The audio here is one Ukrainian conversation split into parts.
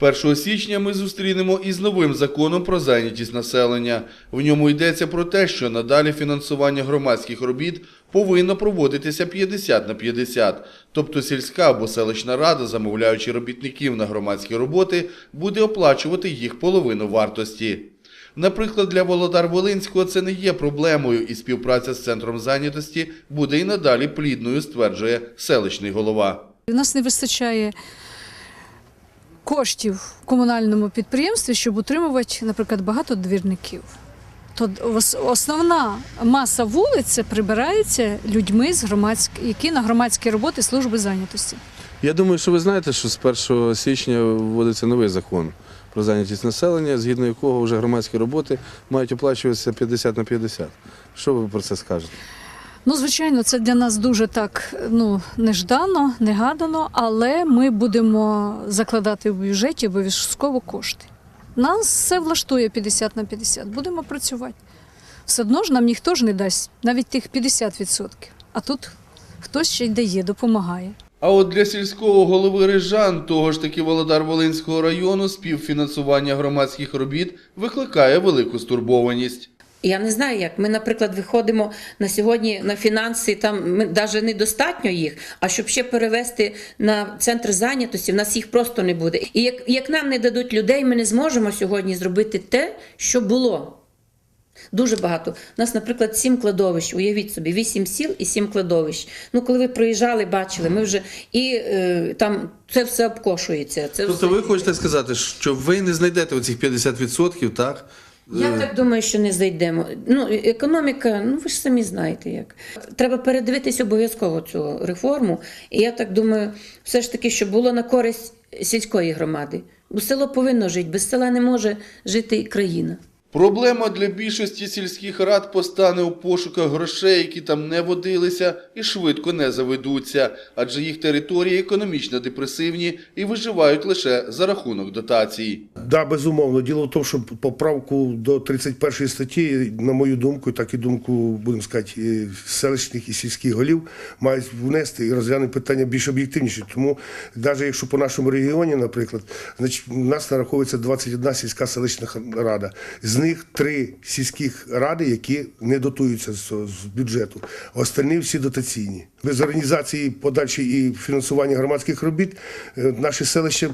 1 січня ми зустрінемо із новим законом про зайнятість населення. В ньому йдеться про те, що надалі фінансування громадських робіт повинно проводитися 50 на 50. Тобто сільська або селищна рада, замовляючи робітників на громадські роботи, буде оплачувати їх половину вартості. Наприклад, для Володар Волинського це не є проблемою, і співпраця з центром зайнятості буде і надалі плідною, стверджує селищний голова. У нас не вистачає коштів в комунальному підприємстві, щоб утримувати, наприклад, багато двірників. То основна маса вулиць прибирається людьми, з громадськ... які на громадські роботи служби зайнятості. Я думаю, що ви знаєте, що з 1 січня вводиться новий закон про зайнятість населення, згідно якого вже громадські роботи мають оплачуватися 50 на 50. Що ви про це скажете? Ну, звичайно, це для нас дуже так ну, неждано, негадано, але ми будемо закладати в бюджеті обов'язково кошти. Нас все влаштує 50 на 50. Будемо працювати. Все одно ж нам ніхто ж не дасть навіть тих 50%. А тут хтось ще й дає, допомагає. А от для сільського голови Рижан, того ж таки Володар Волинського району, співфінансування громадських робіт викликає велику стурбованість. Я не знаю як. Ми, наприклад, виходимо на сьогодні на фінанси, там ми навіть недостатньо їх, а щоб ще перевести на центр зайнятості, в нас їх просто не буде. І як, як нам не дадуть людей, ми не зможемо сьогодні зробити те, що було. Дуже багато. У нас, наприклад, сім кладовищ. Уявіть собі, вісім сіл і сім кладовищ. Ну, коли ви проїжджали, бачили, ми вже і е, там це все обкошується. Це Тобто все... ви хочете сказати, що ви не знайдете оцих 50%, так? Я так думаю, що не зайдемо. Ну, економіка, ну ви ж самі знаєте як. Треба передивитись обов'язково цю реформу. І я так думаю, все ж таки, щоб було на користь сільської громади. Бо село повинно жити, без села не може жити країна. Проблема для більшості сільських рад постане у пошуках грошей, які там не водилися і швидко не заведуться, адже їх території економічно депресивні і виживають лише за рахунок дотацій. Да, безумовно. Діло в тому, що поправку до 31 статті, на мою думку, так і думку, будемо сказати, селищних і сільських голів, мають внести і розглянути питання більш об'єктивніше. Тому, навіть якщо по нашому регіоні, наприклад, значить, у нас нараховується 21 сільська селищна рада. З них три сільських ради, які не дотуються з, з бюджету. Остальні всі дотаційні. Без організації подачі і фінансування громадських робіт наше наші селища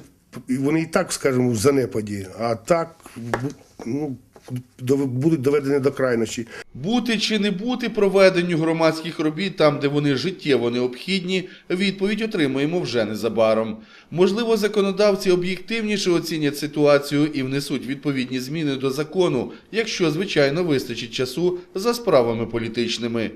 і вони і так, скажімо, в занепаді, а так ну, будуть доведені до крайності. Бути чи не бути проведенню громадських робіт там, де вони життєво необхідні, відповідь отримаємо вже незабаром. Можливо, законодавці об'єктивніше оцінять ситуацію і внесуть відповідні зміни до закону, якщо, звичайно, вистачить часу за справами політичними.